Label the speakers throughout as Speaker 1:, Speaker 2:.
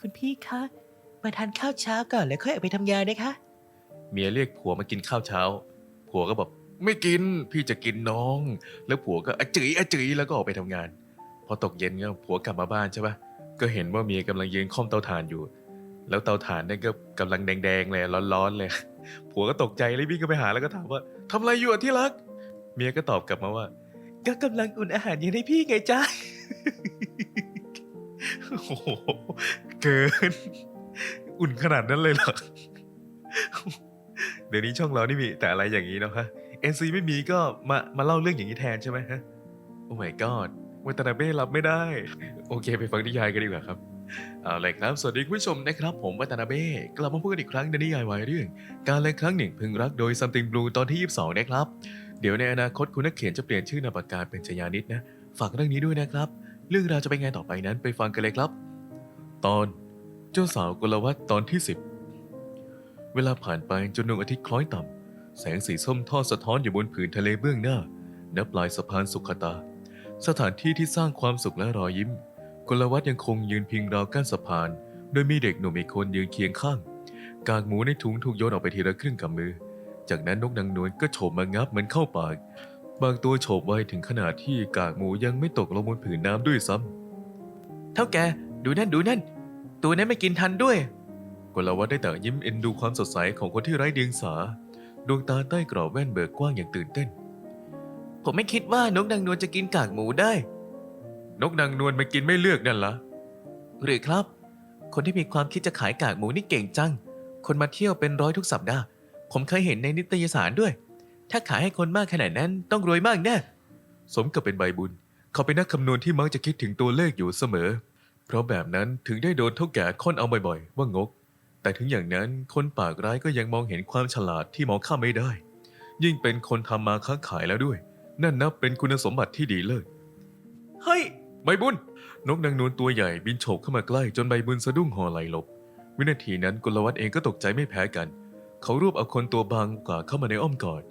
Speaker 1: คุณพี่คะมาทานข้าวเช้าก่อนแล้วค่อยออกไปทำงานนะคะ
Speaker 2: เมียเรียกผัวมากินข้าวเช้า ผัวก็บอกไม่กินพี่จะกินน้อง แล้วผัวก็อจืยอจืยแล้วก็ออกไปทำงาน พอตกเย็นก็ผัวกลับมาบ้านใช่ปะก็เห็นว่าเมียกำลังยืนค่อมเตาถ่านอยู่ แล้วเตาถ่านนั่นก็กำลังแดงๆเลยร้อนๆเลย ผัวก็ตกใจเลยวิ่งก็ไปหาแล้วก็ถามว่าทำอะไรอยู่อะที่รัก เมียก็ตอบกลับมาว่า
Speaker 1: ก็กำลังอุ่นอาหารอยู่ให้พี่ไงจ้า
Speaker 2: โอ้โห เกิน อุ่นขนาดนั้นเลยเหรอ เดี๋ยวนี้ช่องเรานี่มีแต่อะไรอย่างนี้เนาะฮะ NC ไม่มีก็มามาเล่าเรื่องอย่างนี้แทนใช่ไหมฮะ โอ้ my god วัตนาเบ้รับไม่ได้ โอเค ไปฟังนิยายกันดีกว่าครับเอาเลยครับ สวัสดีคุณผู้ชมนะครับ ผมวัตนาเบ้กลับมาพูดกันอีกครั้งในนิยายวายเรื่อง การเล่นครั้งหนึ่งพึงรักโดย Something Blue ตอนที่ 22 นะครับ เดี๋ยวในอนาคตคุณนักเขียนจะเปลี่ยนชื่อนามปากกาเป็นชยานิดนะ ฝากเรื่องนี้ด้วยนะครับ เรื่องราวจะเป็นไงต่อไปนั้นไปฟังกันเลยครับ ตอนเจ้าสาวกุลวัตตอนที่ 10 เวลาผ่านไปจนดวงอาทิตย์คล้อยต่ำ แสงสีส้มทอดสะท้อนอยู่บนผืนทะเลเบื้องหน้าณปลายสะพานสุขตา สถานที่ที่สร้างความสุขและรอยยิ้มกุลวัตยังคงยืนพิงราวกั้นสะพาน โดยมีเด็กหนุ่มอีกคนยืนเคียงข้าง กากหมูในถุงถูกโยนออกไปทีละครึ่งกำมือ จากนั้นนกนางนวลก็โฉบมางับเหมือนเข้าปาก บางตัวโฉบไวถึงขนาดที่กากหมูยังไม่ตกลงบนผืนน้ำด้วยซ้ำ
Speaker 1: เท่าแกดูนั่นดูนั่น ตัวนั้นไม่กินทันด้วย
Speaker 2: กลวัตได้แต่ยิ้มเอ็นดูความสดใสของคนที่ไร้เดียงสา ดวงตาใต้กรอบแว่นเบิกกว้างอย่างตื่นเต้น
Speaker 1: ผมไม่คิดว่านกนางนวลจะกินกากหมูได้
Speaker 2: นกนางนวลมากินไม่เลือกนั่นละ
Speaker 1: หรือครับ คนที่มีความคิดจะขายกากหมูนี่เก่งจัง คนมาเที่ยวเป็นร้อยทุกสัปดาห์ ผมเคยเห็นในนิตยสารด้วย ถ้าขายให้คนมากขนาดนั้นต้องรวยมากแน่
Speaker 2: สมกับเป็นใบบุญ เขาเป็นนักคำนวณที่มักจะคิดถึงตัวเลขอยู่เสมอ เพราะแบบนั้นถึงได้โดนเท่าแก่ค้อนเอาบ่อยๆ ว่างก แต่ถึงอย่างนั้นคนปากร้ายก็ยังมองเห็นความฉลาดที่มองข้ามไม่ได้ ยิ่งเป็นคนทำมาค้าขายแล้วด้วย นั่นนับเป็นคุณสมบัติที่ดีเลิศ
Speaker 1: เฮ้ย
Speaker 2: ใบบุญ นกนางนวลตัวใหญ่บินโฉบเข้ามาใกล้จนใบบุญสะดุ้งห่อไหลหลบ วินาทีนั้นกุลวัตเองก็ตกใจไม่แพ้กัน เขารวบเอาคนตัวบางกว่าเข้ามาในอ้อมกอด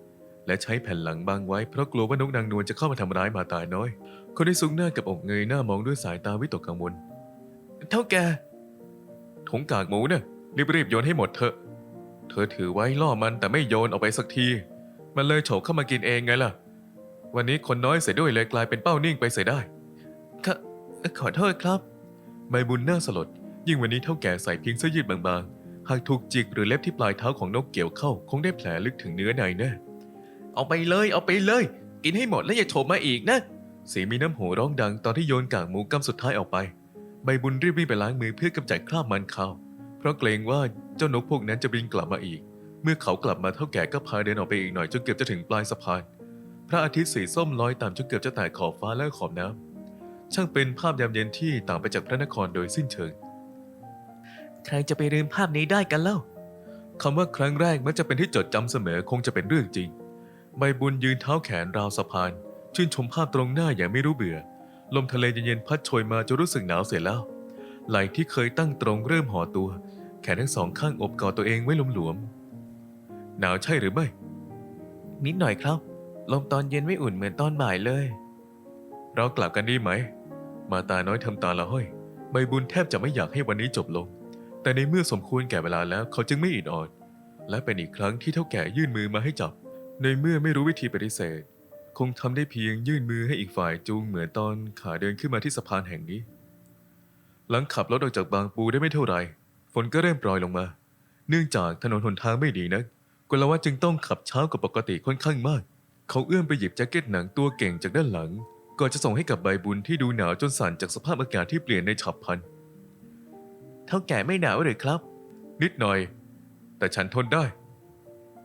Speaker 2: และใช้แผ่นหลังบังไว้เพราะกลัวว่านกนางนวลจะเข้ามาทำร้ายมาตายน้อย คนที่ซุกหน้ากับอกเงยหน้ามองด้วยสายตาวิตกกังวล
Speaker 1: เท่าแก
Speaker 2: ถุงกากหมูเนี่ยรีบๆโยนให้หมดเถอะ เธอถือไว้ล่อมันแต่ไม่โยนออกไปสักที มันเลยโฉบเข้ามากินเองไงล่ะ วันนี้คนน้อยเสียด้วยเลยกลายเป็นเป้านิ่งไปเสียได้
Speaker 1: ขอขอโทษครับ
Speaker 2: ใบบุญหน้าสลด ยิ่งวันนี้เท่าแก่ใส่เพียงเสื้อยืดบางๆ หากถูกจิกหรือเล็บที่ปลายเท้าของนกเกี่ยวเข้า คงได้แผลลึกถึงเนื้อในแน่
Speaker 1: เอาไปเลยเอาไปเลย กินให้หมดแล้วอย่าโฉบมาอีกนะ
Speaker 2: เสียงมีน้ำโหร้องดังตอนที่โยนกากหมูกำสุดท้ายออกไป ใบบุญรีบๆไปล้างมือเพื่อกำจัดคราบมันคาวเพราะเกรงว่าเจ้านกพวกนั้นจะบินกลับมาอีก เมื่อเขากลับมาเท่าแก่ก็พาเดินออกไปอีกหน่อยจนเกือบจะถึงปลายสะพาน พระอาทิตย์สีส้มลอยต่ำจนเกือบจะแตะขอบฟ้าและขอบน้ำช่างเป็นภาพยามเย็นที่ต่างไปจากพระนครโดยสิ้นเชิง
Speaker 1: ใครจะไปลืมภาพนี้ได้กันเล่า
Speaker 2: คำว่าครั้งแรกมักจะเป็นที่จดจำเสมอคงจะเป็นเรื่องจริง ใบบุญยืนเท้าแขนราวสะพาน ชื่นชมภาพตรงหน้าอย่างไม่รู้เบื่อ ลมทะเลเย็นๆพัดโชยมาจนรู้สึกหนาวเสียแล้ว ไหล่ที่เคยตั้งตรงเริ่มห่อตัว แขนทั้งสองข้างอบกอดตัวเองไว้หลวมๆหนาวใช่หรือไม่
Speaker 1: นิดหน่อยครับ ลมตอนเย็นไม่อุ่นเหมือนตอนบ่ายเลย
Speaker 2: เรากลับกันดีไหม มาตาน้อยทำตาละห้อย ใบบุญแทบจะไม่อยากให้วันนี้จบลง แต่ในเมื่อสมควรแก่เวลาแล้วเขาจึงไม่อิดออดและเป็นอีกครั้งที่เท่าแก่ยื่นมือมาให้จับ ในเมื่อไม่รู้วิธีปฏิเสธ คงทำได้เพียงยื่นมือให้อีกฝ่ายจูงเหมือนตอนขาเดินขึ้นมาที่สะพานแห่งนี้ หลังขับรถออกจากบางปูได้ไม่เท่าไหร่ฝนก็เริ่มโปรยลงมา เนื่องจากถนนหนทางไม่ดีนักกลวัตจึงต้องขับเช้ากว่าปกติค่อนข้างมาก เขาเอื้อมไปหยิบแจ็คเก็ตหนังตัวเก่งจากด้านหลัง ก่อนจะส่งให้กับใบบุญที่ดูหนาวจนสั่นจากสภาพอากาศที่เปลี่ยนในฉับพลัน
Speaker 1: เท่าแก่ไม่หนาวหรือครับ
Speaker 2: นิดหน่อย แต่ฉันทนได้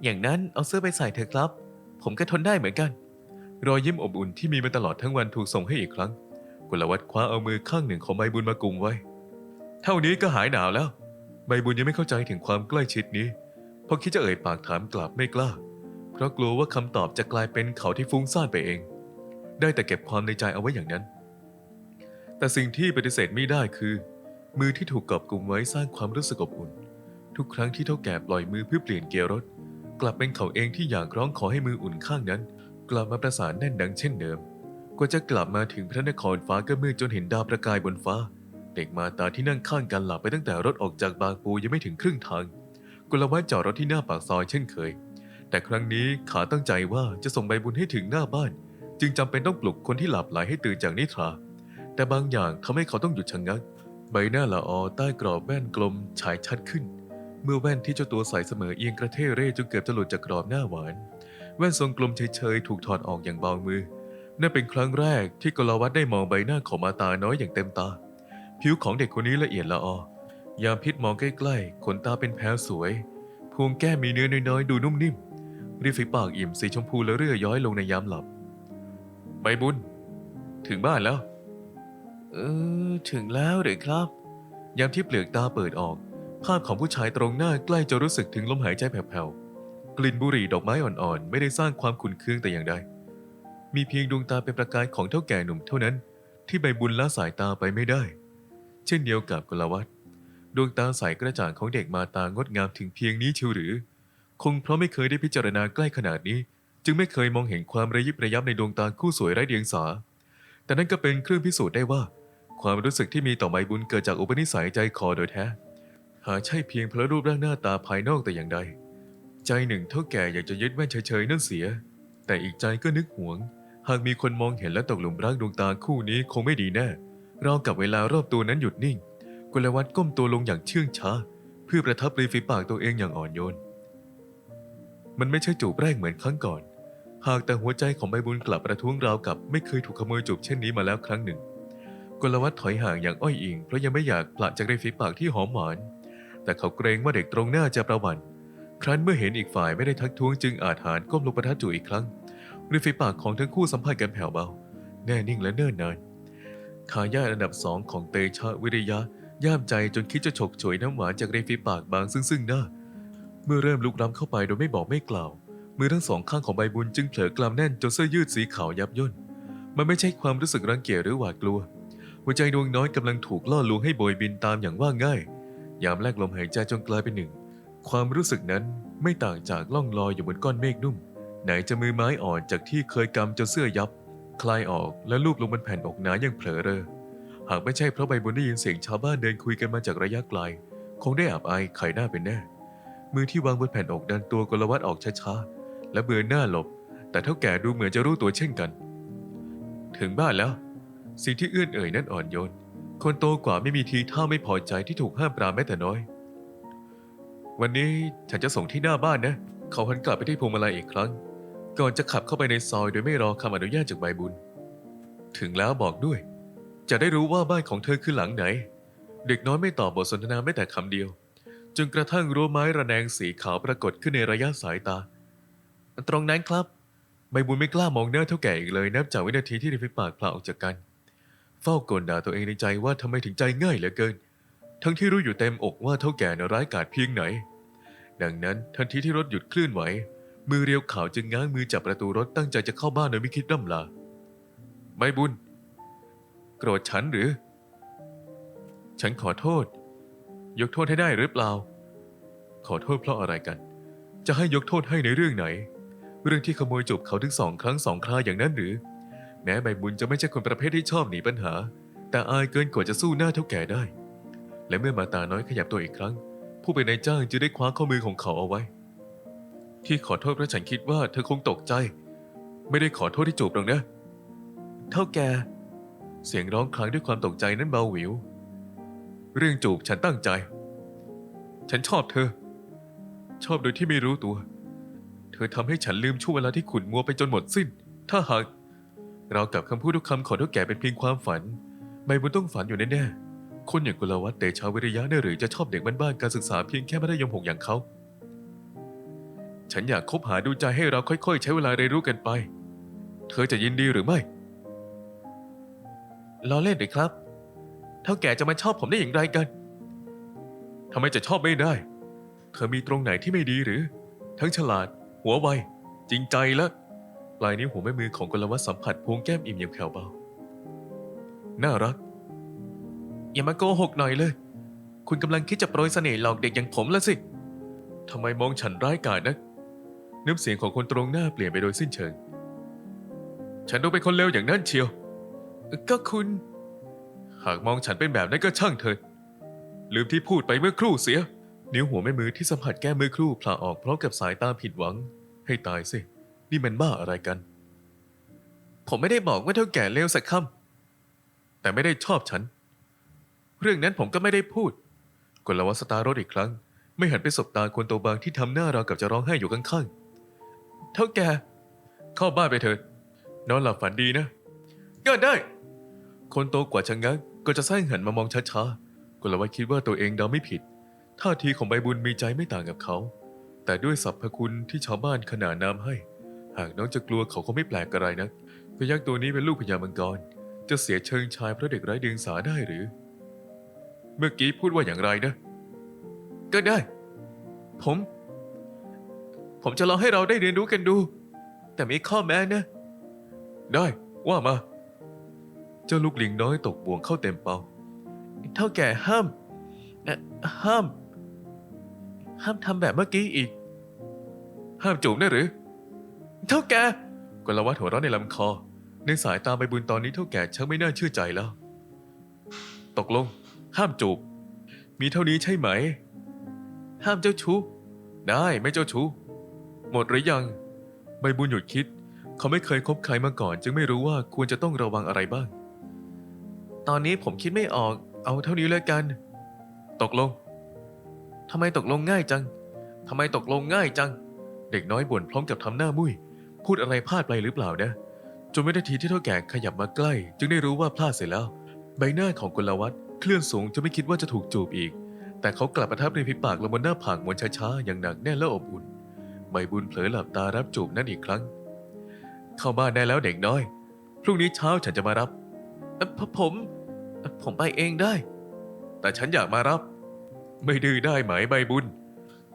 Speaker 1: อย่างนั้นเอาเสื้อไปใส่เถอะครับ ผมก็ทนได้เหมือนกัน
Speaker 2: รอยยิ้มอบอุ่นที่มีมาตลอดทั้งวันถูกส่งให้อีกครั้ง กุลวัตคว้าเอามือข้างหนึ่งของใบบุญมากุมไว้ เท่านี้ก็หายหนาวแล้ว ใบบุญยังไม่เข้าใจถึงความใกล้ชิดนี้พราะคิดจะเอ่ยปากถามกลับไม่กล้า เพราะกลัวว่าคำตอบจะกลายเป็นเขาที่ฟุ้งซ่านไปเอง ได้แต่เก็บความในใจเอาไว้อย่างนั้น แต่สิ่งที่ปฏิเสธไม่ได้คือ มือที่ถูกกอบกุมไว้สร้างความรู้สึกอบอุ่น ทุกครั้งที่เท่าแก่ปล่อยมือเพื่อเปลี่ยนเกียร์รถ กลับเป็นเขาเองที่อยากร้องขอให้มืออุ่นข้างนั้น กลับมาประสานแน่นดังเช่นเดิม กว่าจะกลับมาถึงพระนครฟ้าก็มืดจนเห็นดาวประกายบนฟ้า เด็กมาตาที่นั่งข้างกันหลับไปตั้งแต่รถออกจากบางปูยังไม่ถึงครึ่งทาง กุลวัฒน์จอดรถที่หน้าปากซอยเช่นเคย แต่ครั้งนี้ขาตั้งใจว่าจะส่งใบบุญให้ถึงหน้าบ้าน จึงจำเป็นต้องปลุกคนที่หลับไหลให้ตื่นจากนิทรา แต่บางอย่างทำให้เขาต้องหยุดชะงัก ใบหน้าละออใต้กรอบแว่นกลมฉายชัดขึ้น เมื่อแว่นที่เจ้าตัวใส่เสมอเอียงกระเทเร่จนเกือบจะหลุดจากกรอบหน้าหวาน แว่นทรงกลมเฉยๆถูกถอดออกอย่างเบามือ นั่นเป็นครั้งแรกที่กลวัตได้มองใบหน้าของมาตาน้อยอย่างเต็มตา ผิวของเด็กคนนี้ละเอียดละออยามพิษมองใกล้ๆขนตาเป็นแผลสวยพวงแก้มมีเนื้อน้อยๆดูนุ่มนิ่มริมฝีปากอิ่มสีชมพูและเรื่อย้อยลงในยามหลับใบบุญ ถึงบ้านแล้ว
Speaker 1: เออ ถึงแล้วหรือครับ
Speaker 2: ยามที่เปลือกตาเปิดออก ภาพของผู้ชายตรงหน้าใกล้จะรู้สึกถึงลมหายใจแผ่วๆ กลิ่นบุหรี่ดอกไม้อ่อนๆ ไม่ได้สร้างความขุ่นเคืองแต่อย่างใด มีเพียงดวงตาเป็นประกายของเท่าแก่หนุ่มเท่านั้น ที่ใบบุญละสายตาไปไม่ได้ เช่นเดียวกับกลวัตดวงตาใสกระจ่างของเด็กมาตางดงามถึงเพียงนี้เชียวหรือ คงเพราะไม่เคยได้พิจารณาใกล้ขนาดนี้ จึงไม่เคยมองเห็นความระยิบระยับในดวงตาคู่สวยไร้เดียงสา แต่นั่นก็เป็นเครื่องพิสูจน์ได้ว่า ความรู้สึกที่มีต่อใบบุญเกิดจากอุปนิสัยใจคอโดยแท้ หาใช่เพียงพระรูปร่างหน้าตาภายนอกแต่อย่างใด ใจหนึ่งเท่าแก่อยากจะยึดแว่นเฉยๆนั่นเสีย แต่อีกใจก็นึกหวง หากมีคนมองเห็นและตกหลุมรักดวงตาคู่นี้คงไม่ดีแน่รากับเวลารอบตัวนั้นหยุดนิ่งกุลวัฒน์ก้มตัวลงอย่างเชื่องช้า เพื่อประทับริมฝีปากตัวเองอย่างอ่อนโยน มันไม่ใช่จูบแรกเหมือนครั้งก่อน หากแต่หัวใจของใบบุญกลับประท้วงราวกับไม่เคยถูกขโมยจูบเช่นนี้มาแล้วครั้งหนึ่งกุลวัฒน์ถอยห่างอย่างอ้อยอิงเพราะยังไม่อยากปละจากริมฝีปากที่หอมหวาน แต่เขาเกรงว่าเด็กตรงหน้าจะประวันครั้นเมื่อเห็นอีกฝ่ายไม่ได้ทักท้วงจึงอาจหารก้มลงประทับจูบอีกครั้งริมฝีปากของทั้งคู่สัมผัสกันแผ่วเบา แน่นิ่งและเนิ่นนานทายาทอันดับสองของเตชะวิริยะ ย่ามใจจนคิดจะฉกฉวยน้ำหวานจากริมฝีปากบางซึ่งซึ่งหน้า เมื่อเริ่มลุกล้ำเข้าไปโดยไม่บอกไม่กล่าว มือทั้งสองข้างของใบบุญจึงเผลอกลำแน่นจนเสื้อยืดสีขาวยับย่น มันไม่ใช่ความรู้สึกรังเกียจหรือหวาดกลัว หัวใจดวงน้อยกำลังถูกล่อลวงให้โบยบินตามอย่างว่าง่าย ยามแลกลมหายใจจนกลายเป็นหนึ่ง ความรู้สึกนั้นไม่ต่างจากล่องลอยอยู่บนก้อนเมฆนุ่ม ไหนจะมือไม้อ่อนจากที่เคยกำจนเสื้อยับ คลายออกและลูบลงบนแผ่นอกหนาอย่างเผลอเรอ หากไม่ใช่เพราะใบบุญได้ยินเสียงชาวบ้านเดินคุยกันมาจากระยะไกล คงได้อับอายไขหน้าเป็นแน่ มือที่วางบนแผ่นอกดันตัวกลวัตออกช้าๆและเบือนหน้าหลบ แต่เท่าแก่ดูเหมือนจะรู้ตัวเช่นกัน ถึงบ้านแล้ว สิ่งที่เอื้อนเอ่ยนั้นอ่อนโยน คนโตกว่าไม่มีทีท่าไม่พอใจที่ถูกห้ามปรามแม้แต่น้อย วันนี้ฉันจะส่งที่หน้าบ้านนะ เขาหันกลับไปที่พวงมาลัยอีกครั้ง ก่อนจะขับเข้าไปในซอยโดยไม่รอคำอนุญาตจากใบบุญ ถึงแล้วบอกด้วย จะได้รู้ว่าบ้านของเธอคือหลังไหน เด็กน้อยไม่ตอบบทสนทนาแม้แต่คำเดียวจนกระทั่งรั้วไม้ระแนงสีขาวปรากฏขึ้นในระยะสายตา ตรงนั้นครับ ใบบุญไม่กล้ามองหน้าเท่าแก่อีกเลย นับจากวินาทีที่ริมฝีปากพลาออกจากกัน เฝ้ากลด่าตัวเองในใจว่าทำไมถึงใจง่ายเหลือเกิน ทั้งที่รู้อยู่เต็มอกว่าเท่าแก่นร้ายกาจเพียงไหน ดังนั้นทันทีที่รถหยุดเคลื่อนไหว มือเรียวขาวจึงง้างมือจับประตูรถตั้งใจจะเข้าบ้านโดยไม่คิดร่ำลาใบบุญ โกรธฉันหรือ ฉันขอโทษ ยกโทษให้ได้หรือเปล่า ขอโทษเพราะอะไรกัน จะให้ยกโทษให้ในเรื่องไหน เรื่องที่ขโมยจูบเขาถึงสองครั้งสองคราอย่างนั้นหรือ แม้ใบบุญจะไม่ใช่คนประเภทที่ชอบหนีปัญหา แต่อายเกินกว่าจะสู้หน้าเท่าแก่ได้ และเมื่อมาตาน้อยขยับตัวอีกครั้ง ผู้เป็นนายจ้างจะได้คว้าข้อมือของเขาเอาไว้ ที่ขอโทษเพราะฉันคิดว่าเธอคงตกใจ ไม่ได้ขอโทษที่จูบหรอกนะ เท่าแก่ เสียงร้องคลางด้วยความตกใจนั้นเบาหวิว เรื่องจูบฉันตั้งใจ ฉันชอบเธอ ชอบโดยที่ไม่รู้ตัว เธอทำให้ฉันลืมช่วงเวลาที่ขุ่นมัวไปจนหมดสิ้น ถ้าหาก เรากับคำพูดทุกคำขอเท่าแก่เป็นเพียงความฝันใบบุญต้องฝันอยู่แน่ๆคนอย่างกุลวัฒน์เตชาวิริยะเนี่ยหรือจะชอบเด็กบ้านๆการศึกษาเพียงแค่มัธยมหกอย่างเขาฉันอยากคบหาดูใจให้เราค่อย ๆ ใช้เวลาเรียนรู้กันไป เธอจะยินดีหรือไม่ล้อเล่นเลยครับ เท่าแก่จะมาชอบผมได้อย่างไรกันทำไมจะชอบไม่ได้ เธอมีตรงไหนที่ไม่ดีหรือ ทั้งฉลาด หัวไว จริงใจและ ลายนิ้วหัวแม่มือของกลวัตสัมผัสพวงแก้มอิ่มอย่างแผ่วเบา น่ารัก อย่ามาโกหกหน่อยเลย คุณกำลังคิดจะโปรยเสน่ห์หลอกเด็กอย่างผมแล้วสิทำไมมองฉันร้ายกาจนะน้ำเสียงของคนตรงหน้าเปลี่ยนไปโดยสิ้นเชิง ฉันดูเป็นคนเลวอย่างนั้นเชียว ก็คุณ หากมองฉันเป็นแบบนั้นก็ช่างเถิด ลืมที่พูดไปเมื่อครู่เสีย นิ้วหัวแม่มือที่สัมผัสแก้มมือครู่พลาออกพร้อมกับสายตาผิดหวัง ให้ตายสิ นี่มันบ้าอะไรกัน
Speaker 1: ผมไม่ได้บอกว่าเท่าแก่เลวสักคำ
Speaker 2: แต่ไม่ได้ชอบฉัน
Speaker 1: เรื่องนั้นผมก็ไม่ได้พูด
Speaker 2: กลวัสตารถอีกครั้ง ไม่หันไปสบตาคนโตบางที่ทำหน้าราวกับจะร้องไห้อยู่ข้างๆ
Speaker 1: เท่าแก่
Speaker 2: เข้าบ้านไปเถิดนอนหลับฝันดีนะ
Speaker 1: ก็ได้
Speaker 2: คนโตกว่าชะงักก็จะแซงหันมามองช้าๆกลวัตคิดว่าตัวเองเดาไม่ผิด ท่าทีของใบบุญมีใจไม่ต่างกับเขา แต่ด้วยสรรพคุณที่ชาวบ้านขนานนามให้ หากน้องจะกลัวเขาคงไม่แปลกอะไรนะพยักตัวนี้เป็นลูกพญามังกร จะเสียเชิงชายเพราะเด็กไร้เดียงสาได้หรือ เมื่อกี้พูดว่าอย่างไรนะ
Speaker 1: ก็ได้ ผม ผมจะลองให้เราได้เรียนรู้กันดู แต่มีข้อแม้นะ
Speaker 2: ได้ว่ามา เจ้าลูกลิงน้อยตกบ่วงเข้าเต็มเป้า
Speaker 1: เท่าแก่ห้ามห้าม ห้ามทำแบบเมื่อกี้อีก
Speaker 2: ห้ามจูบนะหรือ
Speaker 1: เท่าแก
Speaker 2: กลวัตหัวเราะในลำคอ ในสายตาใบบุญตอนนี้เท่าแก่ชักไม่น่าเชื่อใจแล้ว ตกลง ห้ามจูบ มีเท่านี้ใช่ไหม
Speaker 1: ห้ามเจ้าชู้
Speaker 2: ได้ไม่เจ้าชู้ หมดหรือยัง ใบบุญหยุดคิด เขาไม่เคยคบใครมาก่อน จึงไม่รู้ว่าควรจะต้องระวังอะไรบ้าง
Speaker 1: ตอนนี้ผมคิดไม่ออก เอาเท่านี้เลยกัน
Speaker 2: ตกลง
Speaker 1: ทำไมตกลงง่ายจังทำไมตกลงง่ายจัง
Speaker 2: เด็กน้อยบ่นพร้อมกับทำหน้ามุ้ย พูดอะไรพลาดไปหรือเปล่านะจนวินาทีที่เท่าแก่ขยับมาใกล้ จึงได้รู้ว่าพลาดเสร็จแล้ว ใบหน้าของกุลวัตเคลื่อนสูงจะไม่คิดว่าจะถูกจูบอีก แต่เขากลับประทับในพิปากลงบนหน้าผากมวนช้าๆอย่างหนักแน่นและอบอุ่นใบบุญเผลอหลับตารับจูบนั่นอีกครั้ง เข้าบ้านได้แล้วเด็กน้อย พรุ่งนี้เช้าฉันจะมารับ
Speaker 1: เอ่อผมผมไปเองได้
Speaker 2: แต่ฉันอยากมารับ ไม่ดื้อได้ไหมใบบุญ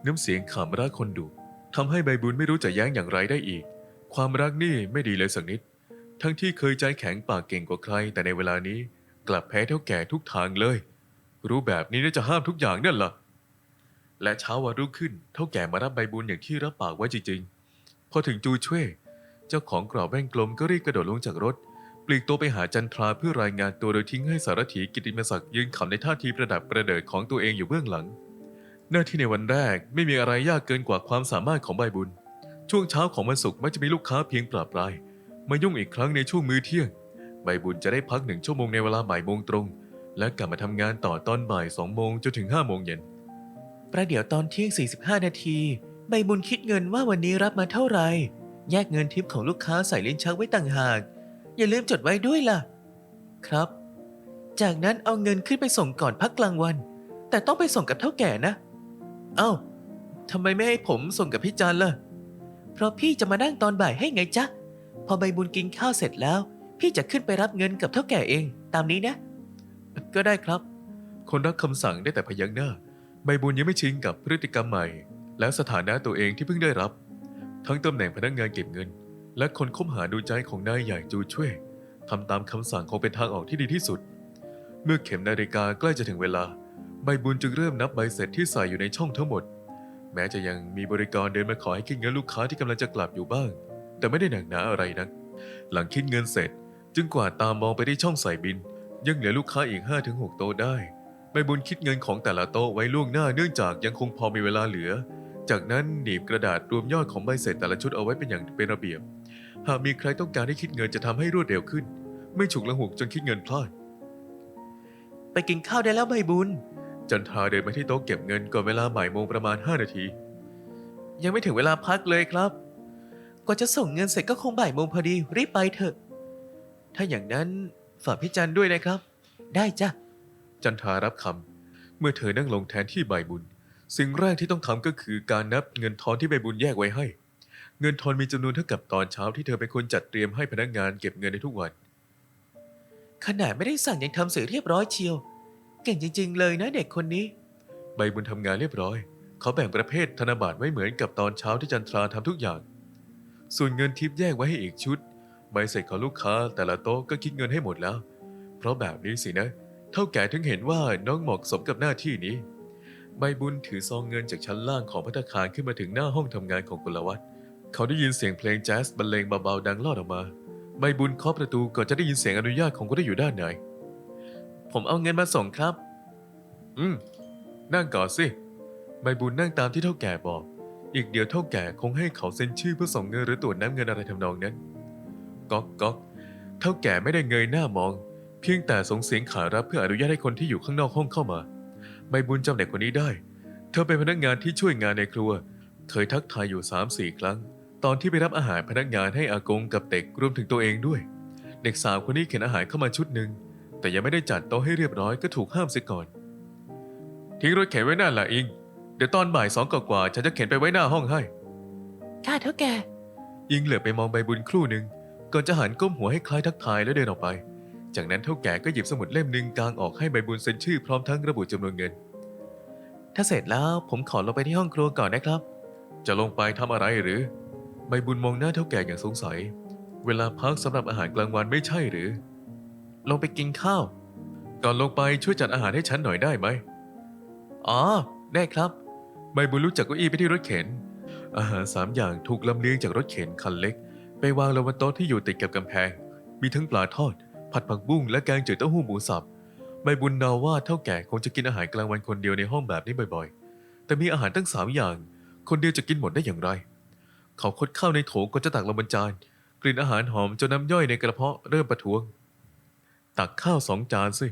Speaker 2: น้ำเสียงขำรักคนดุทำให้ใบบุญไม่รู้จะแย้งอย่างไรได้อีก ความรักนี่ไม่ดีเลยสักนิด ทั้งที่เคยใจแข็งปากเก่งกว่าใคร แต่ในเวลานี้กลับแพ้เท่าแก่ทุกทางเลย รู้แบบนี้น่าจะห้ามทุกอย่างนั่นล่ะและเช้าวันรุ่งขึ้นเท่าแก่มารับใบบุญอย่างที่รับปากไว้จริงๆ พอถึงจูช่วยเจ้าของกรอบแว่นกลมก็รีบกระโดดลงจากรถ ปลีกตัวไปหาจันทราเพื่อรายงานตัวโดยทิ้งให้สารถีกิติมศักดิ์ยืนขำในท่าทีประดับประเดิดของตัวเองอยู่เบื้องหลัง หน้าที่ในวันแรกไม่มีอะไรยากเกินกว่าความสามารถของใบบุญ ช่วงเช้าของวันศุกร์มักจะมีลูกค้าเพียงปราบปราย มายุ่งอีกครั้งในช่วงมื้อเที่ยง ใบบุญจะได้พักหนึ่งชั่วโมงในเวลาบ่ายโมงตรง และกลับมาทำงานต่อตอนบ่ายสองโมงจนถึงห้าโมงเย็น
Speaker 1: ประเดี๋ยวตอนเที่ยง 45 นาที ใบบุญคิดเงินว่าวันนี้รับมาเท่าไหร่ แยกเงินทิปของลูกค้าใส่ลิ้นชักไว้ต่างหาก อย่าลืมจดไว้ด้วยล่ะ ครับ จากนั้นเอาเงินขึ้นไปส่งก่อนพักกลางวัน แต่ต้องไปส่งกับเท่าแก่นะ เอ้าทำไมไม่ให้ผมส่งกับพี่จันล่ะ ราะพี่จะมานั่งตอนบ่ายให้ไงจ๊ะ พอใบบุญกินข้าวเสร็จแล้ว พี่จะขึ้นไปรับเงินกับเท่าแก่เอง ตามนี้นะ ก็ได้ครับ
Speaker 2: คนรักคำสั่งได้แต่พยักหน้า ใบบุญยังไม่ชินกับพฤติกรรมใหม่ และสถานะตัวเองที่เพิ่งได้รับ ทั้งตำแหน่งพนักงานเก็บเงิน และคนคบหาดูใจของนายใหญ่จูช่วยทำตามคำสั่งคงเป็นทางออกที่ดีที่สุด เมื่อเข็มนาฬิกาใกล้จะถึงเวลา ใบบุญจึงเริ่มนับใบเสร็จที่ใส่อยู่ในช่องทั้งหมด แม้จะยังมีบริกรเดินมาขอให้คิดเงินลูกค้าที่กำลังจะกลับอยู่บ้าง แต่ไม่ได้หนักหนาอะไรนัก หลังคิดเงินเสร็จ จึงกวาดตามมองไปที่ช่องใส่บิน ยังเหลือลูกค้าอีก 5-6 โต๊ะได้ใบบุญคิดเงินของแต่ละโต๊ะไว้ล่วงหน้าเนื่องจากยังคงพอมีเวลาเหลือ จากนั้นหนีบกระดาษรวมยอดของใบเสร็จแต่ละชุดเอาไว้เป็นอย่างเป็นระเบียบ หากมีใครต้องการให้คิดเงินจะทำให้รวดเร็วขึ้น ไม่ฉุกละหุกจนคิดเงินพลาด
Speaker 1: ไปกินข้าวได้แล้วใบบุญ
Speaker 2: จันทราเดินมาที่โต๊ะเก็บเงินก่อนเวลาบ่ายโมงประมาณ 5 นาที
Speaker 1: ยังไม่ถึงเวลาพักเลยครับ กว่าจะส่งเงินเสร็จก็คงบ่ายโมงพอดี รีบไปเถอะ ถ้าอย่างนั้นฝากพี่จันด้วยนะครับ ได้จ้ะ
Speaker 2: จันทรารับคำเมื่อเธอนั่งลงแทนที่ใบบุญ สิ่งแรกที่ต้องทำก็คือการนับเงินทอนที่ใบบุญแยกไว้ให้ เงินทอนมีจำนวนเท่ากับตอนเช้าที่เธอเป็นคนจัดเตรียมให้พนักงานเก็บเงินในทุกวัน
Speaker 1: ขนาดไม่ได้สั่งยังทำเสร็จเรียบร้อยเชียว เก่งจริง ๆ เลยนะเด็กคนนี้
Speaker 2: ใบบุญทำงานเรียบร้อย เขาแบ่งประเภทธนบัตรไว้เหมือนกับตอนเช้าที่จันทราทำทุกอย่าง ส่วนเงินทิปแยกไว้ให้อีกชุด ใบเสร็จของลูกค้าแต่ละโต๊ะก็คิดเงินให้หมดแล้ว เพราะแบบนี้สินะ เท่าแก่ถึงเห็นว่าน้องเหมาะสมกับหน้าที่นี้ ใบบุญถือซองเงินจากชั้นล่างของพัตตาคารขึ้นมาถึงหน้าห้องทำงานของกุลวัฒน์เขาได้ยินเสียงเพลงแจ๊สบรรเลงเบาๆดังลอดออกมา ใบบุญเคาะประตูก่อนจะได้ยินเสียงอนุญาตของคนที่อยู่ด้านใน
Speaker 1: ผมเอาเงินมาส่งครับ
Speaker 2: อืม นั่งก่อนสิ ใบบุญนั่งตามที่เท่าแก่บอก อีกเดี๋ยวเท่าแก่คงให้เขาเซ็นชื่อเพื่อส่งเงินหรือตรวจน้ำเงินอะไรทำนองนั้น ก๊อกก๊อกเท่าแก่ไม่ได้เงยหน้ามอง เพียงแต่ส่งเสียงขารับเพื่ออนุญาตให้คนที่อยู่ข้างนอกห้องเข้ามา ใบบุญจำเด็กคนนี้ได้ เธอเป็นพนักงานที่ช่วยงานในครัว เคยทักทายอยู่3ามสี่ครั้ง ตอนที่ไปรับอาหารพนักงานให้อากงกับเด็กรวมถึงตัวเองด้วย เด็กสาวคนนี้เข็นอาหารเข้ามาชุดหนึ่ง แต่ยังไม่ได้จัดโต๊ะให้เรียบร้อยก็ถูกห้ามเสียก่อน ทิ้งรถเข็นไว้หน้าละอิง เดี๋ยวตอนบ่ายสองกว่าๆฉันจะเข็นไปไว้หน้าห้องให้
Speaker 1: ค่ะเท่าแก่
Speaker 2: อิงเหลือบไปมองใบบุญครู่หนึ่งก่อนจะหันก้มหัวให้คล้ายทักทายแล้วเดินออกไป จากนั้นเท่าแก่ก็หยิบสมุดเล่มหนึ่งกางออกให้ใบบุญเซ็นชื่อพร้อมทั้งระบุจำนวนเงิน
Speaker 1: ถ้าเสร็จแล้วผมขอลงไปที่ห้องครัวก่อนนะครับ
Speaker 2: จะลงไปทำอะไรหรือ ใบบุญมองหน้าเท่าแก่อย่างสงสัย เวลาพักสำหรับอาหารกลางวันไม่ใช่หรือ
Speaker 1: ลงไปกินข้าว
Speaker 2: ก่อนลงไปช่วยจัดอาหารให้ฉันหน่อยได้ไหม
Speaker 1: อ๋อ ได้ครับ
Speaker 2: ใบบุญลุกจากเก้าอี้ไปที่รถเข็น อาหารสามอย่างถูกลำเลียงจากรถเข็นคันเล็ก ไปวางลงบนโต๊ะที่อยู่ติดกับกำแพง มีทั้งปลาทอด ผัดผักบุ้งและแกงจืดเต้าหู้หมูสับ ใบบุญเดาว่าเท่าแก่คงจะกินอาหารกลางวันคนเดียวในห้องแบบนี้บ่อยๆ แต่มีอาหารตั้งสามอย่าง คนเดียวจะกินหมดได้อย่างไร เขาคดข้าวในโถก็จะตักลงบนจาน กลิ่นอาหารหอมจนน้ำย่อยในกระเพาะเริ่มประท้วง ตักข้าวสองจานสิ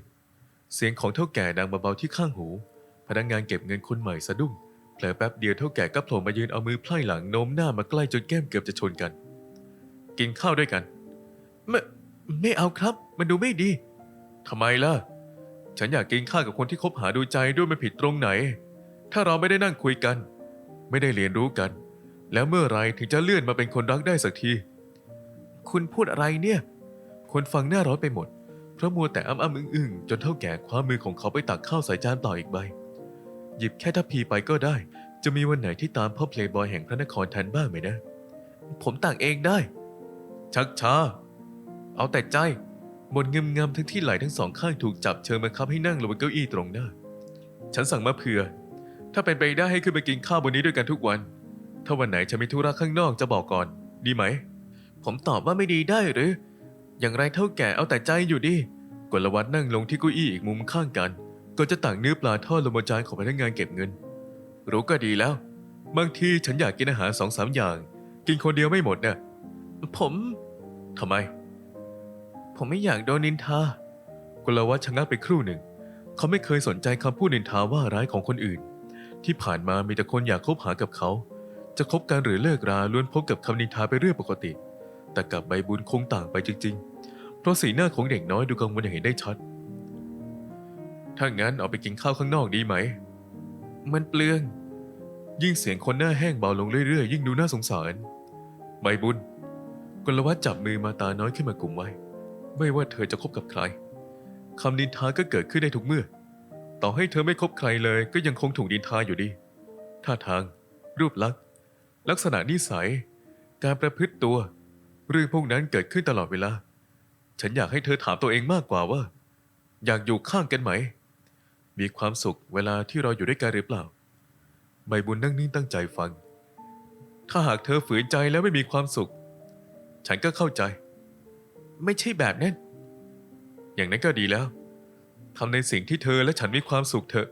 Speaker 2: เสียงของเท่าแก่ดังเบาๆที่ข้างหู พนักงานเก็บเงินคนใหม่สะดุ้งเผลอแป๊บเดียวเท่าแก่ก็โผล่มายืนเอามือไพล่หลังโน้มหน้ามาใกล้จนแก้มเกือบจะชนกัน กินข้าวด้วยกัน
Speaker 1: ไม่ไม่เอาครับ มันดูไม่ดี
Speaker 2: ทำไมล่ะ ฉันอยากกินข้าวกับคนที่คบหาดูใจด้วยมันผิดตรงไหน ถ้าเราไม่ได้นั่งคุยกัน ไม่ได้เรียนรู้กัน แล้วเมื่อไรถึงจะเลื่อนมาเป็นคนรักได้สักที
Speaker 1: คุณพูดอะไรเนี่ย
Speaker 2: คนฟังหน้าร้อนไปหมด เพราะมัวแต่อ้ำอ้ำอึ้งอึ้งจนเท่าแก่คว้ามือของเขาไปตักข้าวใส่จานต่ออีกใบ หยิบแค่ทัพพีไปก็ได้ จะมีวันไหนที่ตามพ่อเพลย์บอยแห่งพระนครทันบ้างไหมนะ
Speaker 1: ผมตักเองได้
Speaker 2: ชักช้า เอาแต่ใจบนเงมงำทั้งที่ไหล่ทั้งสองข้างถูกจับเชิญบังคับให้นั่งลงบนเก้าอี้ตรงหน้า ฉันสั่งมาเผื่อ ถ้าเป็นไปได้ให้ขึ้นไปกินข้าวบนนี้ด้วยกันทุกวัน ถ้าวันไหนฉันมีธุระข้างนอกจะบอกก่อน ดีไหม
Speaker 1: ผมตอบว่าไม่ดีได้หรือ อย่างไรเท่าแก่เอาแต่ใจอยู่ดิ
Speaker 2: กลวัฒน์นั่งลงที่เก้าอี้อีกมุมข้างกัน ก็จะตักเนื้อปลาทอดลงบนจานของพนักงานเก็บเงิน รู้ก็ดีแล้ว บางทีฉันอยากกินอาหารสองสามอย่าง กินคนเดียวไม่หมดนะ
Speaker 1: ผม
Speaker 2: ทำไม
Speaker 1: ผมไม่อยากโดนนินทา
Speaker 2: กลวัฒน์ชะงักไปครู่หนึ่ง เขาไม่เคยสนใจคำพูดนินทาว่าร้ายของคนอื่น ที่ผ่านมามีแต่คนอยากคบหากับเขา จะคบกันหรือเลิกราล้วนพบกับคำนินทาไปเรื่อยปกติ แต่กับใบบุญคงต่างไปจริง ๆ เพราะสีหน้าของเด็กน้อยดูกังวลอย่างเห็นได้ชัด ถ้างั้นเอาไปกินข้าวข้างนอกดีไหม
Speaker 1: มันเปลือง
Speaker 2: ยิ่งเสียงคนหน้าแห้งเบาลงเรื่อยๆ ยิ่งดูน่าสงสาร ใบบุญกลวัฒน์จับมือมาตาน้อยขึ้นมากลุ่มไว้ ไม่ว่าเธอจะคบกับใครคำนินทาก็เกิดขึ้นได้ทุกเมื่อ ต่อให้เธอไม่คบใครเลย ก็ยังคงถูกนินทาอยู่ดี ท่าทาง รูปลักษณ์ ลักษณะนิสัย การประพฤติตัว เรื่องพวกนั้นเกิดขึ้นตลอดเวลา ฉันอยากให้เธอถามตัวเองมากกว่าว่า อยากอยู่ข้างกันไหม มีความสุขเวลาที่เราอยู่ด้วยกันหรือเปล่า ใบบุญนั่งนิ่งตั้งใจฟัง ถ้าหากเธอฝืนใจแล้วไม่มีความสุข ฉันก็เข้าใจ
Speaker 1: ไม่ใช่แบบนั้น
Speaker 2: อย่างนั้นก็ดีแล้วทำในสิ่งที่เธอและฉันมีความสุขเถอะ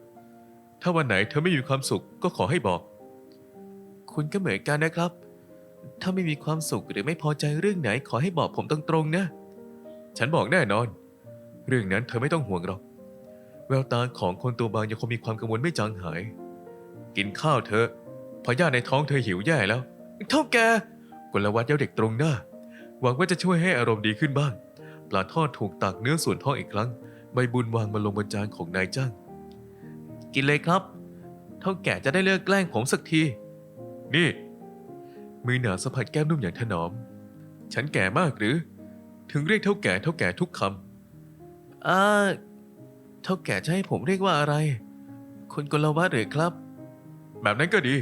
Speaker 2: ถ้าวันไหนเธอไม่มีความสุขก็ขอให้บอก
Speaker 1: คุณก็เหมือนกันนะครับ ถ้าไม่มีความสุขหรือไม่พอใจเรื่องไหนขอให้บอกผมตรงๆนะ
Speaker 2: ฉันบอกแน่นอน เรื่องนั้นเธอไม่ต้องห่วงหรอก แววตาของคนตัวบางยังคงมีความกังวลไม่จางหาย กินข้าวเถอะพยาธิในท้องเธอหิวแย่แล้ว
Speaker 1: เท่าแก
Speaker 2: กลวัฒน์เย้าเด็กตรงหน้า หวังว่าจะช่วยให้อารมณ์ดีขึ้นบ้าง ปลาทอดถูกตักเนื้อส่วนท้องอีกครั้ง ใบบุญวางมาลงบนจานของนายจ้าง
Speaker 1: กินเลยครับ เท่าแก่จะได้เลิกแกล้งผมสักที
Speaker 2: นี่ มือหนาสัมผัสแก้มนุ่มอย่างถนอม ฉันแก่มากหรือ ถึงเรียกเท่าแก่เท่าแก่ทุกค
Speaker 1: อ่าเท่าแก่จะให้ผมเรียกว่าอะไรคุณกลวัฒน์หรือครับำ
Speaker 2: แบบนั้นก็ดี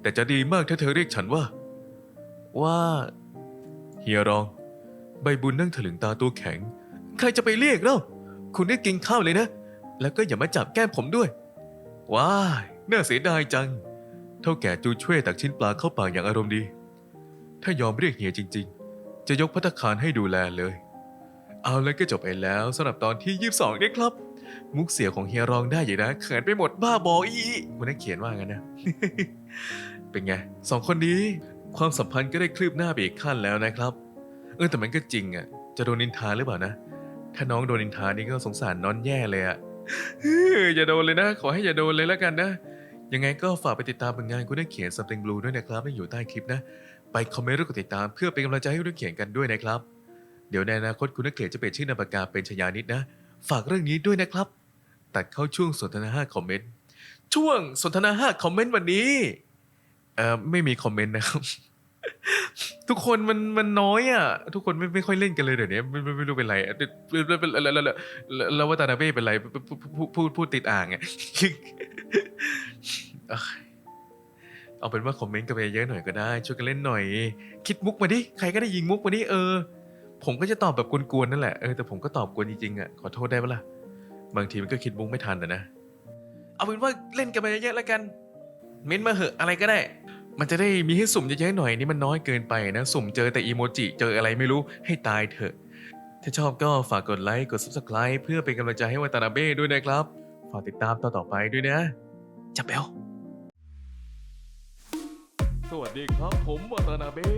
Speaker 2: แต่จะดีมากถ้าเธอเรียกฉันว่า
Speaker 1: ว่า
Speaker 2: เฮียรอง ใบบุญนั่งถลึงตาตัวแข็ง
Speaker 1: ใครจะไปเรียกเล่าคุณได้กินข้าวเลยนะ แล้วก็อย่ามาจับแก้มผมด้วย
Speaker 2: ว้ายน่าเสียดายจัง เท่าแก่จูช่วยตักชิ้นปลาเข้าปากอย่างอารมณ์ดี ถ้ายอมเรียกเฮียจริง ๆ จะยกพัตตาคารให้ดูแลเลย เอาแล้วก็จบไปแล้วสำหรับตอนที่ 22นี่ครับ มุกเสียของเฮียรองได้อยู่นะเขินไปหมดบ้าบออีคุณนักเขียนว่างั้นนะ เป็นไงสองคนนี้ความสัมพันธ์ก็ได้คลืบหน้าไปอีกขั้นแล้วนะครับ เออแต่มันก็จริงอะ จะโดนนินทาหรือเปล่านะ ถ้าน้องโดนนินทานี่ก็สงสารน้อนแย่เลยอะเฮ้ยอย่าโดนเลยนะ ขอให้อย่าโดนเลยแล้วกันนะ ยังไงก็ฝากไปติดตามผลงานคุณนักเขียนสติงบลูด้วยนะครับที่อยู่ใต้คลิปนะ ไปคอมเมนต์และกดติดตามเพื่อเป็นกำลังใจให้คุณนักเขียนกันด้วยนะครับ เดี๋ยวในอนาคตคุณนักเขียนจะเปลี่ยนชื่อนามปากกาเป็นชยานิดนะ ฝากเรื่องนี้ด้วยนะครับ ตัดเข้าช่วงสนทนา5คอมเมนต์ช่วงสนทนา5คอมเมนต์วันนี้เอ่อไม่มีคอมเมนต์นะครับ ทุกคนมันมันน้อยอะ ทุกคนไม่ไม่ค่อยเล่นกันเลยเดี๋ยวนี้ไม่ไม่ไม่รู้เป็นไรแล้วแล้วแล้วแล้วแล้วว่าตานาเบ้เป็นไรพูดพูดพูดติดอ่างอะ เอาเป็นว่าคอมเมนต์กันไปเยอะหน่อยก็ได้ ช่วยกันเล่นหน่อย คิดมุกมาดิ ใครก็ได้ยิงมุกมาดิเออ ผมก็จะตอบแบบกวนๆนั่นแหละ เออแต่ผมก็ตอบกวนจริงๆอะ ขอโทษได้ปะล่ะ บางทีมันก็คิดมุกไม่ทันนะนะ เอาเป็นว่าเล่นกันไปเยอะๆแล้วกัน เม้นมาเหอะอะไรก็ได้ มันจะได้มีให้สุ่มเยอะๆหน่อยนี่มันน้อยเกินไปนะ สุ่มเจอแต่อีโมจิ เจออะไรไม่รู้ ให้ตายเถอะ ถ้าชอบก็ฝากกดไลค์ กด subscribe เพื่อเป็นกำลังใจให้วัตานาเบ้ด้วยนะครับ ฝากติดตามต่อต่อไปด้วยนะจับเบลสวัสดีครับผมวัตนาเบ้